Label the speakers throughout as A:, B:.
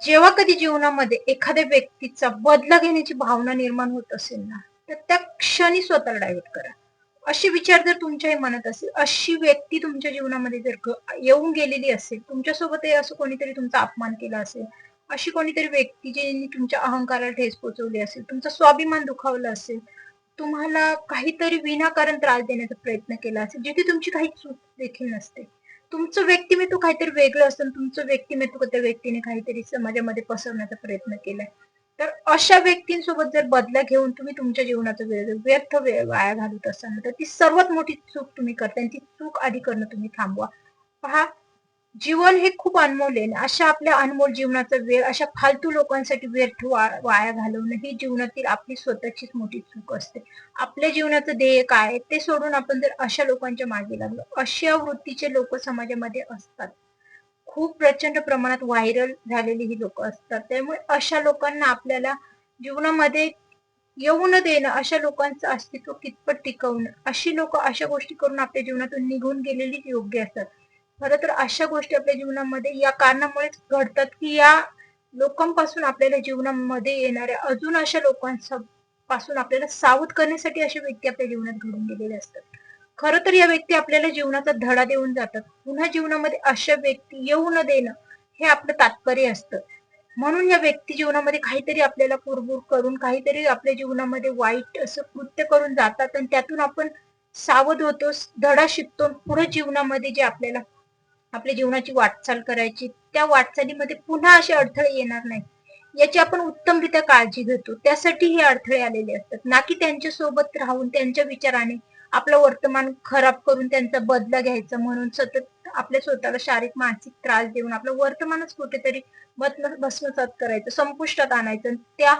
A: जेव्हा कधी जीवनामध्ये एखाद्या व्यक्तीचा बदला घेण्याची भावना निर्माण होत असेल ना तर त्या क्षणी स्वतःला डायव्हर्ट करा. असे विचार जर तुमच्याही मनात असेल अशी व्यक्ती तुमच्या जीवनामध्ये जर येऊन गेलेली असेल तुमच्यासोबतही असं कोणीतरी तुमचा अपमान केला असेल अशी कोणीतरी व्यक्ती ज्यांनी तुमच्या अहंकाराला ठेस पोचवली असेल तुमचा स्वाभिमान दुखावला असेल तुम्हाला काहीतरी विनाकारण त्रास देण्याचा प्रयत्न केला असेल जिथे तुमची काही चूक देखील नसते तुमचं व्यक्तिमत्व काहीतरी वेगळं असतं तुमचं व्यक्तिमत्व त्या व्यक्तीने काहीतरी समाजामध्ये पसरवण्याचा प्रयत्न केलाय. तर अशा व्यक्तींसोबत जर बदला घेऊन तुम्ही तुमच्या जीवनाचा वेळ व्यर्थ वाया घालत असाल तर ती सर्वात मोठी चूक तुम्ही करता आणि ती चूक आधी करणं तुम्ही थांबवा. पहा जीवन हे खूप अनमोल आहे. अशा आपल्या अनमोल जीवनाचा वेळ अशा फालतू लोकांसाठी व्यर्थ वाया घालवणं ही जीवनातील आपली स्वतःचीच मोठी चूक असते. आपल्या जीवनाचं ध्येय काय आहे ते सोडून आपण जर अशा लोकांच्या मागे लागलो अशा वृत्तीचे लोक समाजामध्ये असतात. खूप प्रचंड प्रमाणात व्हायरल झालेली ही लोक असतात. त्यामुळे अशा लोकांना आपल्याला जीवनामध्ये येऊ न देणं अशा लोकांचं अस्तित्व कितपत टिकवणं अशी लोक अशा गोष्टी करून आपल्या जीवनातून निघून गेलेलीच योग्य असतात. खरं तर अशा गोष्टी आपल्या जीवनामध्ये या कारणामुळेच घडतात की या लोकांपासून आपल्याला जीवनामध्ये येणाऱ्या अजून अशा लोकांचा पासून आपल्याला सावध करण्यासाठी अशा व्यक्ती आपल्या जीवनात घडून गेलेल्या असतात. खरं तर या व्यक्ती आपल्याला जीवनाचा धडा देऊन जातात. पुन्हा जीवनामध्ये अशा व्यक्ती येऊ न देणं हे आपलं तात्पर्य असतं. म्हणून या व्यक्ती जीवनामध्ये काहीतरी आपल्याला कुरबुर करून काहीतरी आपल्या जीवनामध्ये वाईट असं कृत्य करून जातात आणि त्यातून आपण सावध होतो धडा शिकतो पुढे जीवनामध्ये जे आपल्याला आपल्या जीवनाची वाटचाल करायची त्या वाटचालीमध्ये पुन्हा असे अडथळे येणार नाही याची आपण उत्तमरित्या काळजी घेतो. त्यासाठी हे अडथळे आलेले असतात. ना की त्यांच्यासोबत राहून त्यांच्या विचाराने आपलं वर्तमान खराब करून त्यांचा बदला घ्यायचा म्हणून सतत आपल्या स्वतःला शारीरिक मानसिक त्रास देऊन आपलं वर्तमानच कुठेतरी भस्मसात करायचं संपुष्टात आणायचं आणि त्या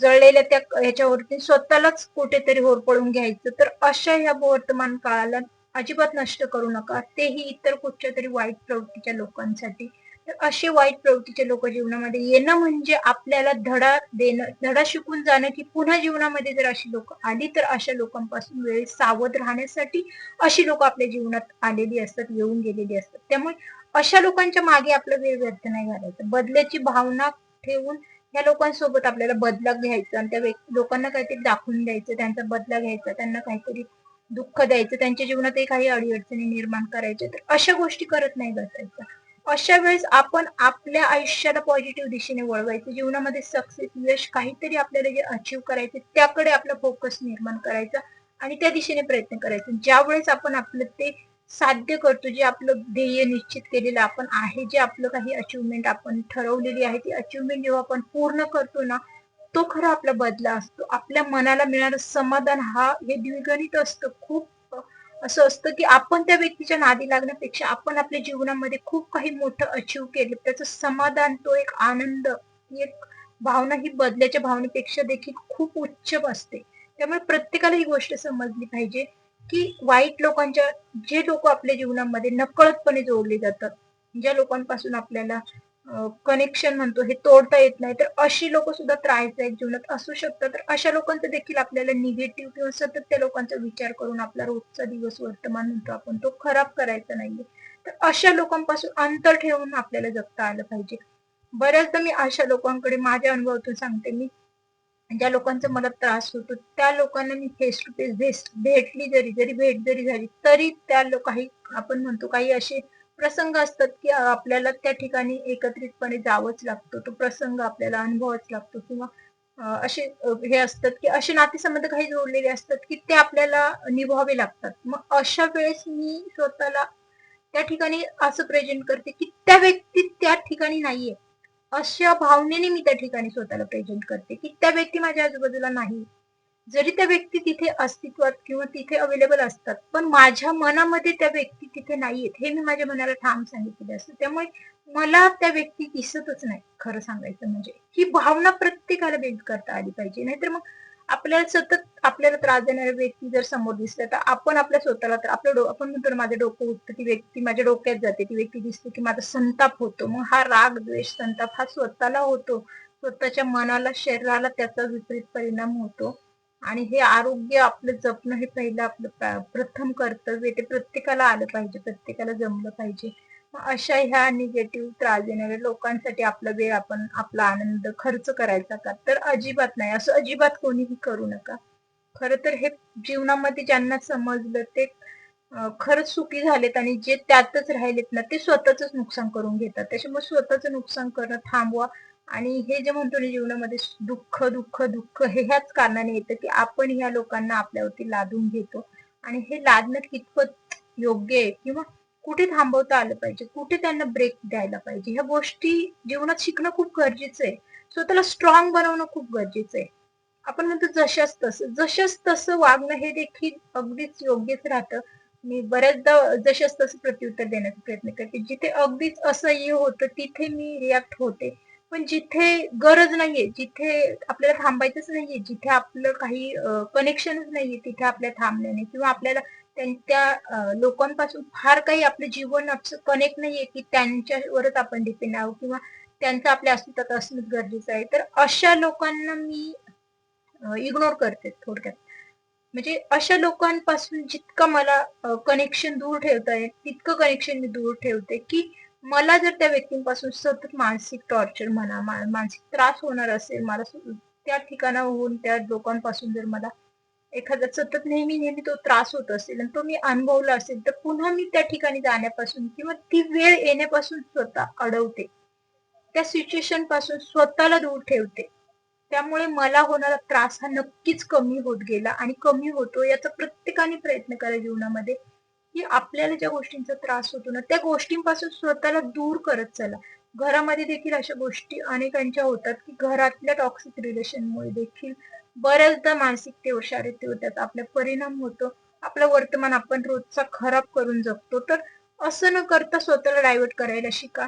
A: जळलेल्या त्या ह्याच्यावरती स्वतःलाच कुठेतरी होरपळून घ्यायचं. तर अशा ह्या वर्तमान काळाला अजिबात नष्ट करू नका. तेही इतर कुठच्या तरी वाईट प्रवृत्तीच्या लोकांसाठी. तर असे वाईट प्रवृत्तीचे लोक जीवनामध्ये येणं म्हणजे आपल्याला धडा देणं धडा शिकून जाणं की पुन्हा जीवनामध्ये जर अशी लोक आली तर अशा लोकांपासून वेळ सावध राहण्यासाठी अशी लोक आपल्या जीवनात आलेली असतात येऊन गेलेली असतात. त्यामुळे अशा लोकांच्या मागे आपला वेळ व्यर्थ नाही घालायचा. बदल्याची भावना ठेवून या लोकांसोबत आपल्याला बदला घ्यायचा आणि त्या व्यक्ती लोकांना काहीतरी दाखवून द्यायचं त्यांचा बदला घ्यायचा त्यांना काहीतरी दुःख द्यायचं त्यांच्या जीवनातही काही अडीअडचणी निर्माण करायच्या तर अशा गोष्टी करत नाही बसायच्या अशा वेळेस आपण आपल्या आयुष्याला पॉझिटिव्ह दिशेने वळवायचं. जीवनामध्ये सक्सेस यश काहीतरी आपल्याला जे अचीव करायचे त्याकडे आपला फोकस निर्माण करायचा आणि त्या दिशेने प्रयत्न करायचा. ज्या वेळेस आपण आपलं ते साध्य करतो जे आपलं ध्येय निश्चित केलेलं आपण आहे जे आपलं काही अचिव्हमेंट आपण ठरवलेली आहे ती अचिव्हमेंट जेव्हा आपण पूर्ण करतो ना तो खरा आपला बदला असतो. आपल्या मनाला मिळणारं समाधान हा हे द्विगणित असतं. खूप असं असतं की आपण त्या व्यक्तीच्या नादी लागण्यापेक्षा आपण आपल्या जीवनामध्ये खूप काही मोठं अचीव केलं. त्याचं समाधान तो एक आनंद एक भावना ही बदल्याच्या भावनेपेक्षा देखील खूप उच्च असते. त्यामुळे प्रत्येकाला ही गोष्ट समजली पाहिजे की वाईट लोकांच्या जे लोक आपल्या जीवनामध्ये नकळतपणे जोडले जातात ज्या लोकांपासून आपल्याला कनेक्शन म्हणतो हे तोडता येत नाही. तर अशी लोक सुद्धा त्रासदायक जीवनात असू शकतात. तर अशा लोकांचं देखील आपल्याला निगेटिव्ह किंवा सतत त्या लोकांचा विचार करून आपला रोजचा दिवस वर्तमान म्हणतो आपण तो खराब करायचा नाहीये. तर अशा लोकांपासून अंतर ठेवून आपल्याला जगता आलं पाहिजे. बऱ्याचदा मी अशा लोकांकडे माझ्या अनुभवातून सांगते मी. ज्या लोकांचा मला त्रास होतो त्या लोकांना मी फेस टू फेस भेटली जरी जरी भेट जरी झाली तरी त्या लोक काही आपण म्हणतो काही असे प्रसंग असतात की आपल्याला त्या ठिकाणी एकत्रितपणे जावंच लागतं. तो प्रसंग आपल्याला अनुभवाच लागतो. किंवा असे हे असतात की असे नातेसंबंध काही जोडलेले असतात की ते आपल्याला निभावे लागतात. मग अशा वेळेस मी स्वतःला त्या ठिकाणी असं प्रेझेंट करते की त्या व्यक्ती त्या ठिकाणी नाहीये. अशा भावनेने मी त्या ठिकाणी स्वतःला प्रेझेंट करते की त्या व्यक्ती माझ्या आजूबाजूला नाही. जरी त्या व्यक्ती तिथे अस्तित्वात किंवा तिथे अवेलेबल असतात पण माझ्या मनामध्ये त्या व्यक्ती तिथे नाहीयेत हे मी माझ्या मनाला ठाम सांगितलेले असतं त्यामुळे मला त्या व्यक्ती दिसतच नाही खरं सांगायचं म्हणजे. ही भावना प्रत्येकाला बिल्ड करता आली पाहिजे नाहीतर मग आपल्याला सतत आपल्याला त्रास देणाऱ्या व्यक्ती जर समोर दिसल्या तर आपण आपल्या स्वतःला तर आपलं आपण म्हणतो माझं डोकं उठतं ती व्यक्ती माझ्या डोक्यात जाते ती व्यक्ती दिसते की माझा संताप होतो. मग हा राग द्वेष संताप हा स्वतःला होतो. स्वतःच्या मनाला शरीराला त्याचा विपरीत परिणाम होतो. आणि हे आरोग्य आपलं जपणं हे पहिलं आपलं प्रथम कर्तव्य ते प्रत्येकाला आलं पाहिजे प्रत्येकाला जमलं पाहिजे. अशा ह्या निगेटिव्ह त्रास देणाऱ्या लोकांसाठी आपला वेळ आपण आपला आनंद खर्च करायचा का? तर अजिबात नाही. असं अजिबात कोणीही करू नका. खर तर हे जीवनामध्ये ज्यांना समजलं ते खरंच सुखी झालेत आणि जे त्यातच राहिलेत ना ते स्वतःच नुकसान करून घेतात. त्याच्यामुळे स्वतःच नुकसान करणं थांबवा. आणि हे जे म्हणतो ना जीवनामध्ये दुःख दुःख दुःख हे ह्याच कारणाने येतं की आपण ह्या लोकांना आपल्यावरती लादून घेतो. आणि हे लादणं कितपत योग्य आहे किंवा कुठे थांबवता आलं पाहिजे? कुठे त्यांना ब्रेक द्यायला पाहिजे? ह्या गोष्टी जीवनात शिकणं खूप गरजेचं आहे. स्वतःला स्ट्रॉंग बनवणं खूप गरजेचं आहे. आपण म्हणतो जशाच तसं. जशाच तसं वागणं हे देखील अगदीच योग्यच राहतं. मी बऱ्याचदा जशाच तसं प्रत्युत्तर देण्याचा प्रयत्न करते. जिथे अगदीच असह्य होतं तिथे मी रिॲक्ट होते. पण जिथे गरज नाहीये जिथे आपल्याला थांबायचंच नाहीये जिथे आपलं काही कनेक्शनच नाहीये तिथे आपल्या थांबण्याने किंवा आपल्याला त्यांच्या लोकांपासून फार काही आपलं जीवन असं कनेक्ट नाहीये की त्यांच्यावरच आपण डिपेंड आहोत किंवा त्यांचं आपल्या अस्तित्वात असणं गरजेचं आहे. तर अशा लोकांना मी इग्नोर करते थोडक्यात. म्हणजे अशा लोकांपासून जितकं मला कनेक्शन दूर ठेवता येईल तितकं कनेक्शन मी दूर ठेवते की मला जर त्या व्यक्तींपासून सतत मानसिक टॉर्चर म्हणा मानसिक त्रास होणार असेल मला त्या ठिकाणाहून त्या लोकांपासून जर मला एखादा सतत नेहमी नेहमी तो त्रास होत असेल आणि तो मी अनुभवला असेल तर पुन्हा मी त्या ठिकाणी जाण्यापासून किंवा ती वेळ येण्यापासून स्वतः अडवते. त्या सिच्युएशनपासून स्वतःला दूर ठेवते. त्यामुळे मला होणारा त्रास हा नक्कीच कमी होत गेला आणि कमी होतो याचा प्रत्येकाने प्रयत्न करा जीवनामध्ये. की आपल्याला ज्या गोष्टींचा त्रास होतो ना त्या गोष्टींपासून स्वतःला दूर करत चला. घरामध्ये देखील अशा गोष्टी अनेकांच्या होतात की घरातल्या टॉक्सिक रिलेशनमुळे देखील बऱ्याचदा मानसिकतेवर शारीरिकतेवर होतात. आपला परिणाम होतो आपलं वर्तमान आपण रोजचा खराब करून जगतो. तर असं न करता स्वतःला डायव्हर्ट करायला शिका.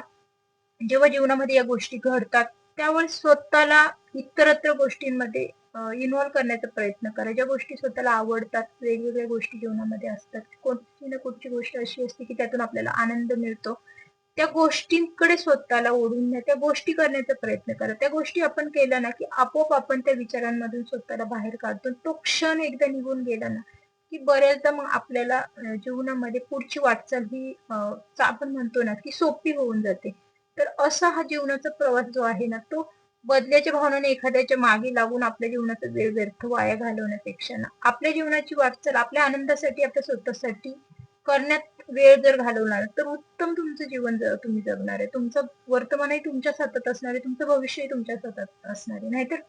A: जेव्हा जीवनामध्ये या गोष्टी घडतात त्यावेळेस स्वतःला इतरत्र गोष्टींमध्ये इन्व्हॉल्व करण्याचा प्रयत्न करा. ज्या गोष्टी स्वतःला आवडतात वेगवेगळ्या गोष्टी जीवनामध्ये असतात कोणती ना कुठची गोष्ट अशी असते की त्यातून आपल्याला आनंद मिळतो त्या गोष्टींकडे स्वतःला ओढून घ्या त्या गोष्टी करण्याचा प्रयत्न करा. त्या गोष्टी आपण केल्या ना की आपोआप आपण त्या विचारांमधून स्वतःला बाहेर काढतो तो क्षण एकदा निघून गेला ना की बऱ्याचदा मग आपल्याला जीवनामध्ये पुढची वाटचाल ही आपण म्हणतो ना की सोपी होऊन जाते. तर असा हा जीवनाचा प्रवास जो आहे ना तो बदल्याच्या भावनेने एखाद्याच्या मागे लागून आपल्या जीवनाचा वेळ व्यर्थ वाया घालवण्यापेक्षा ना. आपल्या जीवनाची वाटचाल आपल्या आनंदासाठी आपल्या स्वतःसाठी करण्यात वेळ जर घालवणार तर उत्तम तुमचं जीवन जर तुम्ही जगणार आहे. तुमचं वर्तमानही तुमच्या सतत असणार आहे. तुमचं भविष्यही तुमच्या सतत असणार आहे. नाहीतर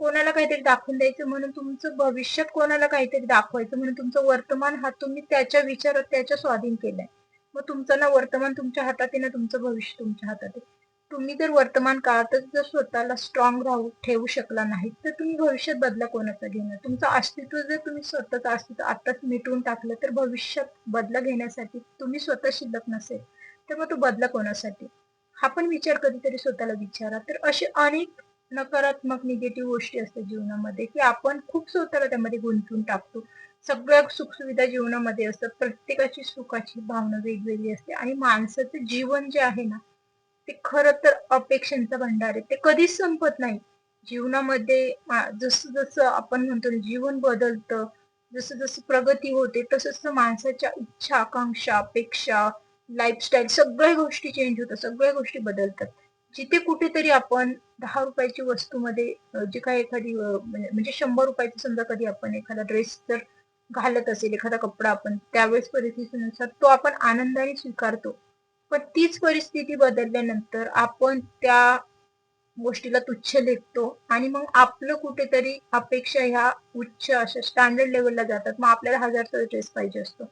A: कोणाला काहीतरी दाखवून द्यायचं म्हणून तुमचं भविष्यात कोणाला काहीतरी दाखवायचं म्हणून तुमचं वर्तमान हा तुम्ही त्याच्या विचारात त्याच्या स्वाधीन केलाय. मग तुमचं ना वर्तमान तुमच्या हातात आहे ना तुमचं भविष्य तुमच्या हातात आहे. तुम्ही जर वर्तमान काळातच जर स्वतःला स्ट्रॉंग राहू ठेवू शकला नाही तर तुम्ही भविष्यात बदला कोणाचा घेणार? तुमचं अस्तित्व जर तुम्ही स्वतःचं अस्तित्व आताच मिटवून टाकलं तर भविष्यात बदला घेण्यासाठी तुम्ही स्वतः शिल्लक नसेल तर मग तो बदला कोणासाठी? हा पण विचार कधीतरी स्वतःला विचारा. तर असे अनेक नकारात्मक निगेटिव्ह गोष्टी असतात जीवनामध्ये की आपण खूप स्वतःला त्यामध्ये गुंतवून टाकतो. सगळ्या सुखसुविधा जीवनामध्ये असतात प्रत्येकाची सुखाची भावना वेगवेगळी असते आणि माणसाचं जीवन जे आहे ना ते खर तर अपेक्षांचा भंडार आहे. ते कधीच संपत नाही. जीवनामध्ये जसं जसं आपण म्हणतो जीवन बदलतं जसं जसं प्रगती होते तसं तसं माणसाच्या इच्छा आकांक्षा अपेक्षा लाईफस्टाईल सगळ्या गोष्टी चेंज होतात सगळ्या गोष्टी बदलतात. जिथे कुठेतरी आपण दहा रुपयाची वस्तूमध्ये मध्ये जे काही एखादी म्हणजे म्हणजे शंभर रुपयाची समजा कधी आपण एखादा ड्रेस जर घालत असेल एखादा कपडा आपण त्यावेळेस परिस्थितीनुसार तो आपण आनंदाने स्वीकारतो. पण तीच परिस्थिती बदलल्यानंतर आपण त्या गोष्टीला तुच्छ लेखतो आणि मग आपलं कुठेतरी अपेक्षा ह्या उच्च अशा स्टँडर्ड लेवलला जातात. मग आपल्याला हजारचा ड्रेस पाहिजे असतो.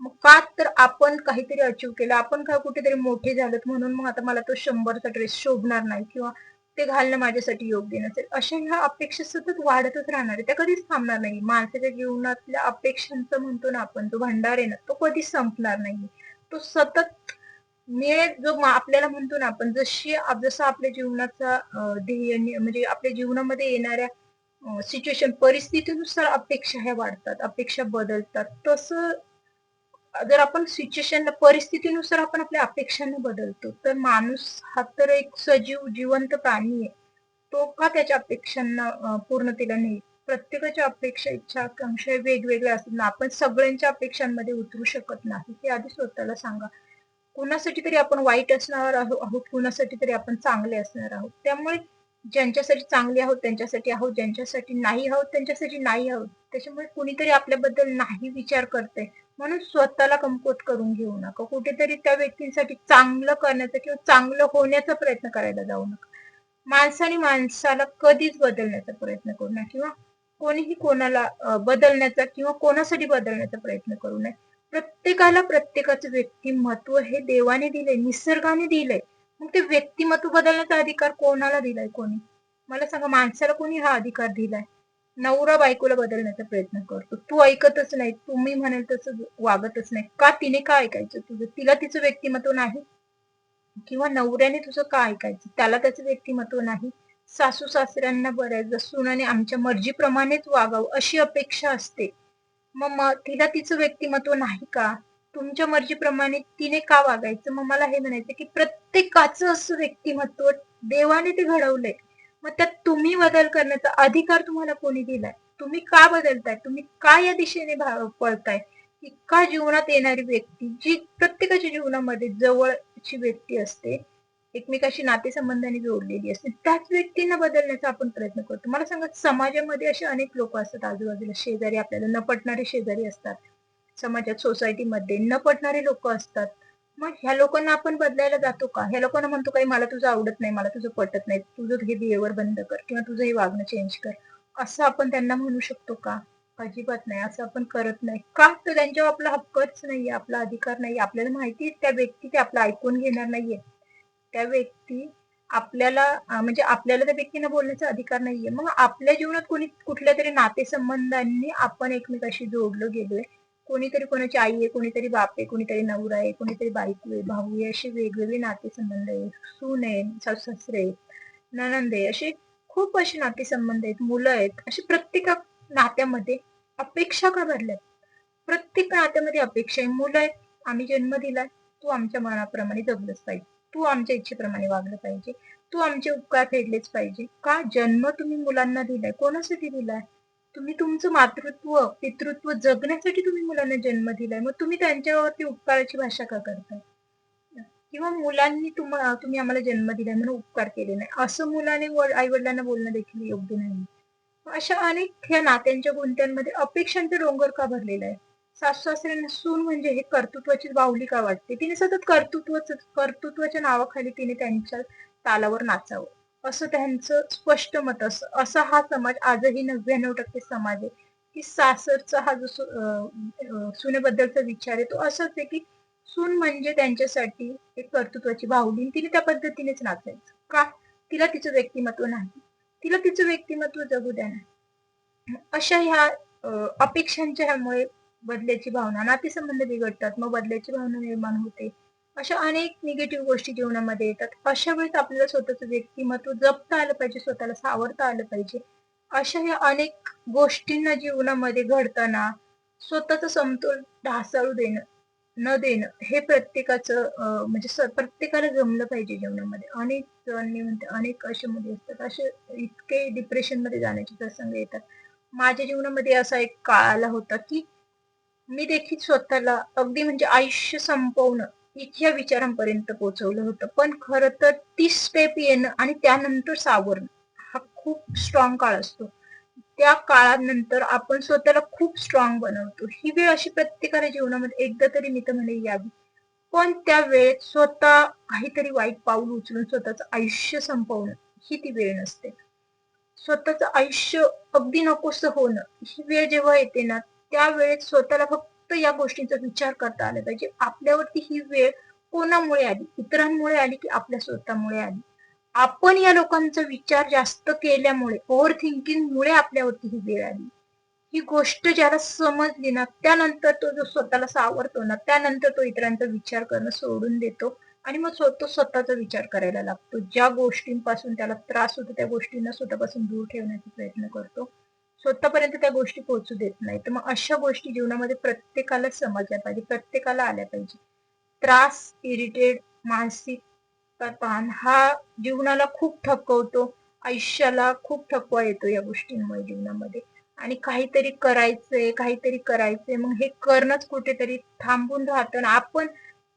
A: मग का तर आपण काहीतरी अचीव केलं. आपण का कुठेतरी मोठे झालोत म्हणून मग आता मला तो शंभरचा ड्रेस शोभणार नाही किंवा ते घालणं माझ्यासाठी योग्य नसेल. अशा ह्या अपेक्षा सतत वाढतच राहणार आहे त्या कधीच थांबणार नाही. माणसाच्या जीवनातल्या अपेक्षांचं म्हणतो ना आपण जो भंडार आहे ना तो कधीच संपणार नाही. तो सतत मिळे जो आपल्याला म्हणतो ना आपण जशी जसं आपल्या जीवनाचा ध्येय म्हणजे आपल्या जीवनामध्ये येणाऱ्या सिच्युएशन परिस्थितीनुसार अपेक्षा ह्या वाढतात अपेक्षा बदलतात. तसं जर आपण सिच्युएशन परिस्थितीनुसार आपण आपल्या अपेक्षांना बदलतो तर माणूस हा तर एक सजीव जिवंत प्राणी आहे. तो का त्याच्या अपेक्षांना पूर्णतेला नाही? प्रत्येकाच्या अपेक्षा इच्छा आकांक्षा वेगवेगळ्या असतात. ना आपण सगळ्यांच्या अपेक्षांमध्ये उतरू शकत नाही. हे आधी स्वतःला सांगा. कुणासाठी तरी आपण वाईट असणार आहोत कुणासाठी तरी आपण चांगले असणार आहोत. त्यामुळे ज्यांच्यासाठी चांगले आहोत त्यांच्यासाठी आहोत ज्यांच्यासाठी नाही आहोत त्यांच्यासाठी नाही आहोत. त्याच्यामुळे कुणीतरी आपल्याबद्दल नाही विचार करते म्हणून स्वतःला कमकुवत करून घेऊ नका. कुठेतरी त्या व्यक्तींसाठी चांगलं करण्याचा किंवा चांगलं होण्याचा प्रयत्न करायला जाऊ नका. माणसाने माणसाला कधीच बदलण्याचा प्रयत्न करू नये किंवा कोणीही कोणाला बदलण्याचा किंवा कोणासाठी बदलण्याचा प्रयत्न करू नये प्रत्येकाला प्रत्येकाचं व्यक्तिमत्व हे देवाने दिलंय निसर्गाने दिलंय. मग ते व्यक्तिमत्व बदलण्याचा अधिकार कोणाला दिलाय कोणी? मला सांगा माणसाला कोणी हा अधिकार दिलाय? नवरा बायकोला बदलण्याचा प्रयत्न करतो. तू ऐकतच नाही तुम्ही म्हणेल तसं वागतच नाही. का तिने का ऐकायचं तुझं? तिला तिचं व्यक्तिमत्व नाही? किंवा नवऱ्याने तुझं का ऐकायचं? त्याला त्याचं व्यक्तिमत्व नाही? सासू सासऱ्यांना बऱ्याचदा सुनाने आमच्या मर्जीप्रमाणेच वागावं अशी अपेक्षा असते. मग तिला तिचं व्यक्तिमत्व नाही का? तुमच्या मर्जीप्रमाणे तिने का वागायचं? मग मला हे म्हणायचं की प्रत्येकाचं असं व्यक्तिमत्व देवाने ते घडवलंय. मग त्यात तुम्ही बदल करण्याचा अधिकार तुम्हाला कोणी दिलाय? तुम्ही का बदलताय? तुम्ही का या दिशेने पळताय? का जीवनात येणारी व्यक्ती जी प्रत्येकाच्या जीवनामध्ये जवळची व्यक्ती असते एकमेकाशी नातेसंबंधाने जोडलेली असते त्याच व्यक्तींना बदलण्याचा आपण प्रयत्न करतो. मला सांगा समाजामध्ये असे अनेक लोक असतात आजूबाजूला शेजारी आपल्याला न पटणारे शेजारी असतात. समाजात सोसायटीमध्ये न पटणारे लोक असतात. मग ह्या लोकांना आपण बदलायला जातो का? ह्या लोकांना म्हणतो काही मला तुझं आवडत नाही मला तुझं पटत नाही तुझं हे बिहेवर बंद कर किंवा तुझं हे वागणं चेंज कर. असं आपण त्यांना म्हणू शकतो का? अजिबात नाही असं आपण करत नाही. का? तर त्यांच्यावर आपला हक्कच नाहीये आपला अधिकार नाही आपल्याला माहिती त्या व्यक्ती ते आपलं ऐकून घेणार नाहीये. त्या व्यक्ती आपल्याला म्हणजे आपल्याला त्या व्यक्तीने बोलण्याचा अधिकार नाहीये. मग आपल्या जीवनात कोणी कुठल्या तरी नातेसंबंधांनी आपण एकमेकाशी जोडलो गेलोय. कोणीतरी कोणाची आई आहे कोणीतरी बाप आहे कोणीतरी नवरा आहे कोणीतरी बायको आहे भाऊ आहे असे वेगवेगळे नातेसंबंध आहे सून आहे सासू सासरे आहेत, ननंद आहे असे खूप असे नातेसंबंध आहेत मुलं आहेत. असे प्रत्येक नात्यामध्ये अपेक्षा का भरल्यात प्रत्येक नात्यामध्ये अपेक्षा आहे. मुलं आहेत आम्ही जन्म दिलाय तू आमच्या मनाप्रमाणे जगलंच पाहिजे. तू आमच्या इच्छेप्रमाणे वागलं पाहिजे. तू आमचे उपकार फेडलेच पाहिजे. का जन्म तुम्ही मुलांना दिलाय? कोणासाठी दिलाय? तुम्ही तुमचं मातृत्व पितृत्व जगण्यासाठी तुम्ही मुलांना जन्म दिलाय. मग तुम्ही त्यांच्यावरती उपकाराची भाषा का करताय? किंवा मुलांनी तुम्हा तुम्ही आम्हाला जन्म दिलाय म्हणून उपकार केले नाही. असं मुलाने आई वडिलांना बोलणं देखील योग्य नाही. अशा अनेक ह्या नात्यांच्या गुंत्यांमध्ये अपेक्षांचा डोंगर का भरलेला आहे? सासू सासऱ्यांना सून म्हणजे हे कर्तृत्वाची बाहुली का वाटते? तिने सतत कर्तृत्वच कर्तृत्वाच्या नावाखाली तिने त्यांच्या तालावर नाचावं. असं त्यांचं स्पष्ट मत असं असा हा समाज आजही नव्याण्णव टक्के समाज आहे. की सासरचा हा जो सुनेबद्दलचा विचार आहे तो असाच आहे की सून म्हणजे त्यांच्यासाठी एक कर्तृत्वाची बाहुली आणि तिने त्या पद्धतीनेच नाचायचं. का? तिला तिचं व्यक्तिमत्व नाही. तिला तिचं व्यक्तिमत्व जगू द्या ना. अशा ह्या अपेक्षांच्या ह्यामुळे बदल्याची भावना नातेसंबंध बिघडतात मग बदल्याची भावना निर्माण होते. अशा अनेक निगेटिव्ह गोष्टी जीवनामध्ये येतात. अशा वेळेस आपल्याला स्वतःचं व्यक्तिमत्व जपता आलं पाहिजे स्वतःला सावरता आलं पाहिजे. अशा ह्या अनेक गोष्टींना जीवनामध्ये घडताना स्वतःचा समतोल ढासळू देणं न देणं हे प्रत्येकाचं म्हणजे प्रत्येकाला जमलं पाहिजे जीवनामध्ये. अनेक जण म्हणते अनेक असे मुली असतात. असे इतके डिप्रेशनमध्ये जाण्याचे प्रसंग येतात. माझ्या जीवनामध्ये असा एक काळ आला होता की मी देखील स्वतःला अगदी म्हणजे आयुष्य संपवणं इतक्या विचारांपर्यंत पोहोचवलं होतं. पण खरं तर ती स्टेप येणं आणि त्यानंतर सावरणं हा खूप स्ट्रॉंग काळ असतो. त्या काळानंतर आपण स्वतःला खूप स्ट्रॉंग बनवतो. ही वेळ अशी प्रत्येकाच्या जीवनामध्ये एकदा तरी मी तर म्हणे यावी. पण त्या वेळेत स्वतः काहीतरी वाईट पाऊल उचलून स्वतःचं आयुष्य संपवणं ही ती वेळ नसते. स्वतःचं आयुष्य अगदी नकोस होणं ही वेळ जेव्हा येते ना त्यावेळेस स्वतःला फक्त या गोष्टींचा विचार करता आला पाहिजे. आपल्यावरती ही वेळ कोणामुळे आली? इतरांमुळे आली की आपल्या स्वतःमुळे आली? आपण या लोकांचा विचार जास्त केल्यामुळे ओव्हर थिंकिंगमुळे आपल्यावरती ही वेळ आली. ही गोष्ट ज्याला समजली ना त्यानंतर तो जो स्वतःला सावरतो ना त्यानंतर तो इतरांचा विचार करणं सोडून देतो आणि मग स्वतः स्वतःचा विचार करायला लागतो. ज्या गोष्टींपासून त्याला त्रास होतो त्या गोष्टींना स्वतःपासून दूर ठेवण्याचा प्रयत्न करतो. स्वतःपर्यंत त्या गोष्टी पोहोचू देत नाही. तर मग अशा गोष्टी जीवनामध्ये प्रत्येकाला समजल्या पाहिजे प्रत्येकाला आल्या पाहिजे. त्रास इरिटेड मानसिक ताण हा जीवनाला खूप थकवतो आयुष्याला खूप थकवा येतो या गोष्टींमुळे जीवनामध्ये. आणि काहीतरी करायचंय काहीतरी करायचंय मग हे करणंच कुठेतरी थांबून राहतं आणि आपण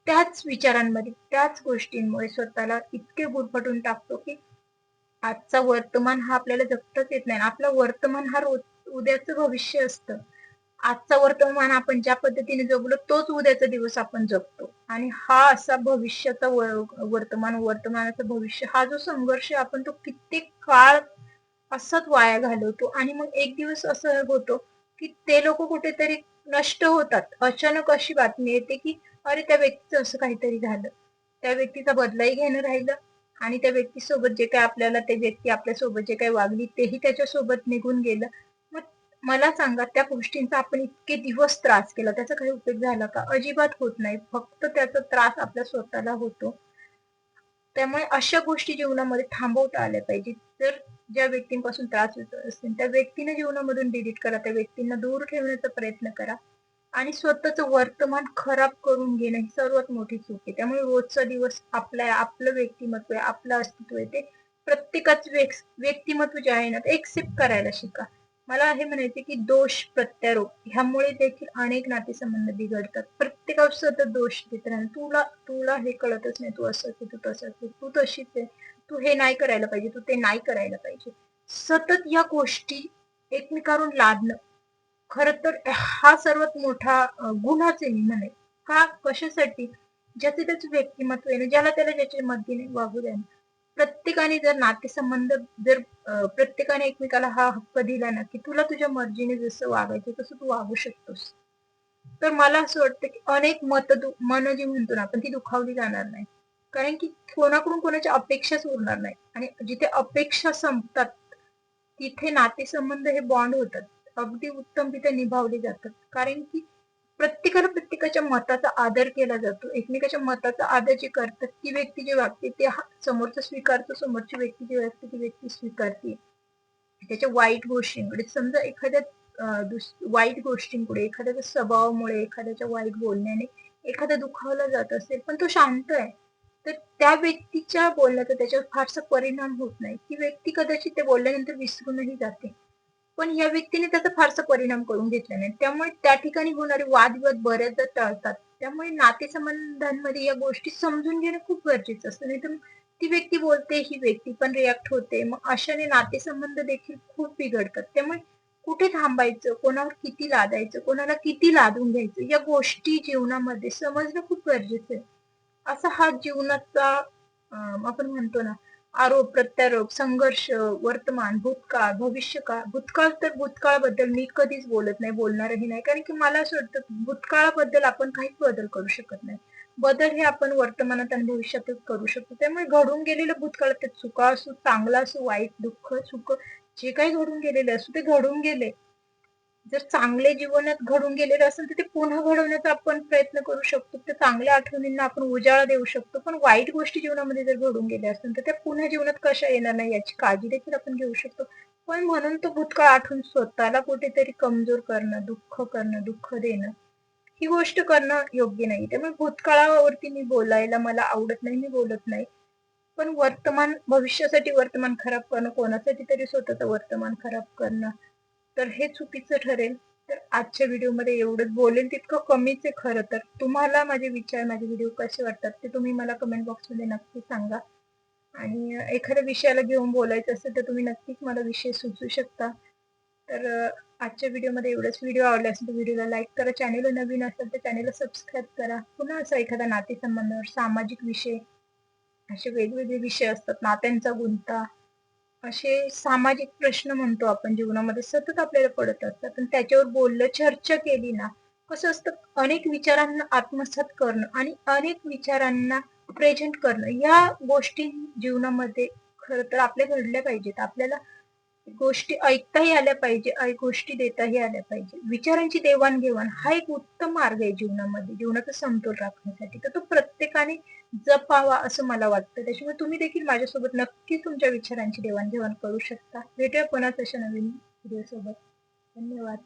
A: त्याच विचारांमध्ये त्याच गोष्टींमुळे स्वतःला इतके गुरफटून टाकतो की आजचा वर्तमान हा आपल्याला जगताच येत नाही. आपला वर्तमान हा रोज उद्याचं भविष्य असतं. आजचा वर्तमान आपण ज्या पद्धतीने जगलो तोच उद्याचा दिवस आपण जगतो. आणि हा असा भविष्याचा वर्तमान वर्तमानाचा भविष्य हा जो संघर्ष आपण तो कित्येक काळ असंच वाया घालवतो. आणि मग एक दिवस असं होतो की ते लोक कुठेतरी नष्ट होतात. अचानक अशी बातमी येते की अरे त्या व्यक्तीचं असं काहीतरी झालं. त्या व्यक्तीचा बदलाही घेणं राहिलं. आणि त्या व्यक्तीसोबत जे काय आपल्याला ते व्यक्ती आपल्यासोबत जे काही वागली तेही त्याच्यासोबत निघून गेलं. मग मला सांगा त्या गोष्टींचा आपण इतके दिवस त्रास केला त्याचा काही उपयोग झाला का? अजिबात होत नाही. फक्त त्याचा त्रास आपल्या स्वतःला होतो. त्यामुळे अशा गोष्टी जीवनामध्ये थांबवता आल्या पाहिजे जर ज्या व्यक्तींपासून त्रास होत असतील त्या व्यक्तीने जीवनामधून डिलीट करा त्या व्यक्तींना दूर ठेवण्याचा प्रयत्न करा. आणि स्वतःच वर्तमान खराब करून घेणं ही सर्वात मोठी चूक आहे. त्यामुळे रोजचा दिवस आपला आपलं व्यक्तिमत्व आहे आपलं अस्तित्व आहे ते प्रत्येकाच व्यक्तिमत्व जे आहे ना ते एक्सेप्ट करायला शिका. मला हे म्हणायचे की दोष प्रत्यारोप ह्यामुळे देखील अनेक नातेसंबंध बिघडतात. प्रत्येकावर सतत दोष देत राहणं. तुला तुला हे कळतच नाही तू असं तू तसं तू तशीच आहे. तू हे नाही करायला पाहिजे तू ते नाही करायला पाहिजे. सतत या गोष्टी एकमेकावरून लादणं खर तर हा सर्वात मोठा गुन्हाच आहे मी म्हणे का? कशासाठी? ज्याचे त्याच व्यक्तिमत्व आहे ज्याला त्याला ज्याच्या मदतीने वागू द्या. प्रत्येकाने जर नातेसंबंध जर प्रत्येकाने एकमेकाला हा हक्क दिला ना की तुला तुझ्या मर्जीने जसं वागायचं तसं तू वागू शकतोस. तर मला असं वाटतं की अनेक मत मन जी म्हणतो ना आपण ती दुखावली जाणार नाही. कारण की कोणाकडून कोणाच्या अपेक्षाच उरणार नाही. आणि जिथे अपेक्षा संपतात तिथे नातेसंबंध हे बॉन्ड होतात. अगदी उत्तम तिथे निभावले जातात. कारण की प्रत्येकाला प्रत्येकाच्या मताचा आदर केला जातो. एकमेकाच्या मताचा आदर जे करतात ती व्यक्ती जे वागते ते समोरचा स्वीकारतो समोरची व्यक्ती जी वागते ती व्यक्ती स्वीकारते. त्याच्या वाईट गोष्टींकडे समजा एखाद्या वाईट गोष्टींकडे एखाद्याच्या स्वभावामुळे एखाद्याच्या वाईट बोलण्याने एखादा दुखावला जात असेल पण तो शांत आहे तर त्या व्यक्तीच्या बोलण्याचा त्याच्यावर फारसा परिणाम होत नाही. ती व्यक्ती कदाचित ते बोलल्यानंतर विसरूनही जाते. पण या व्यक्तीने त्याचा फारसा परिणाम करून घेतला नाही. त्यामुळे त्या ठिकाणी होणारे वादविवाद बऱ्याचदा टळतात. त्यामुळे नातेसंबंधांमध्ये या गोष्टी समजून घेणं खूप गरजेचं असतं. नाही तर ती व्यक्ती बोलते ही व्यक्ती पण रिॲक्ट होते. मग अशाने नातेसंबंध देखील खूप बिघडतात. त्यामुळे कुठे थांबायचं? कोणावर किती लादायचं? कोणाला किती लादून घ्यायचं? या गोष्टी जीवनामध्ये समजणं खूप गरजेचं आहे. असा हा जीवनाचा आपण म्हणतो ना आरोप प्रत्यारोप संघर्ष वर्तमान भूतकाळ भविष्यकाळ भूतकाळ तर भूतकाळाबद्दल मी कधीच बोलत नाही बोलणारही नाही. कारण की मला असं वाटतं भूतकाळाबद्दल आपण काहीच बदल करू शकत नाही. बदल हे आपण वर्तमानात आणि भविष्यातच करू शकतो. त्यामुळे घडून गेलेलं भूतकाळ ते चुका असो चांगला असो वाईट दुःख सुख जे काही घडून गेलेले असो ते घडून गेले. जर चांगले जीवनात घडून गेलेलं असेल तर ते पुन्हा घडवण्याचा आपण प्रयत्न करू शकतो. त्या चांगल्या आठवणींना आपण उजाळा देऊ शकतो. पण वाईट गोष्टी जीवनामध्ये जर घडून गेल्या असतील तर त्या पुन्हा जीवनात कशा येणार नाही याची काळजी देखील आपण घेऊ शकतो. पण म्हणून तो भूतकाळ आठवून स्वतःला कुठेतरी कमजोर करणं दुःख करणं दुःख देणं ही गोष्ट करणं योग्य नाही. त्यामुळे भूतकाळावरती मी बोलायला मला आवडत नाही मी बोलत नाही. पण वर्तमान भविष्यासाठी वर्तमान खराब करणं कोणासाठी तरी स्वतःचं वर्तमान खराब करणं तर हे चुकीचं ठरेल. तर आजच्या व्हिडिओमध्ये एवढंच बोलेल तितकं कमीच आहे खरं तर. तुम्हाला माझे विचार माझे व्हिडिओ कसे वाटतात ते तुम्ही मला कमेंट बॉक्समध्ये नक्की सांगा. आणि एखाद्या विषयाला घेऊन बोलायचं असेल तर तुम्ही नक्कीच मला विषय सुचवू शकता. तर आजच्या व्हिडिओमध्ये एवढंच. व्हिडिओ आवडला असेल तर व्हिडिओला लाईक करा. चॅनेल नवीन असेल तर चॅनेलला सबस्क्राईब करा. पुन्हा असा एखादा नातेसंबंधावर सामाजिक विषय असे वेगवेगळे विषय असतात. नात्यांचा गुंता असे सामाजिक प्रश्न म्हणतो आपण जीवनामध्ये. सतत आपल्याला पडत असतात. पण त्याच्यावर बोललं चर्चा केली ना कसं असतं? अनेक विचारांना आत्मसात करणं आणि अनेक विचारांना प्रेझेंट करणं. या गोष्टी जीवनामध्ये खर तर आपल्या घडल्या पाहिजेत. आपल्याला गोष्टी ऐकताही आल्या पाहिजे गोष्टी देताही आल्या पाहिजे. विचारांची देवाणघेवाण हा एक उत्तम मार्ग आहे जीवनामध्ये. जीवनाचा समतोल राखण्यासाठी. तर तो प्रत्येकाने जपावा असं मला वाटतं. त्याच्यामुळे तुम्ही देखील माझ्यासोबत नक्कीच तुमच्या विचारांची देवाणघेवाण करू शकता. भेटूया पुन्हा तशा नवीन व्हिडिओ सोबत. धन्यवाद.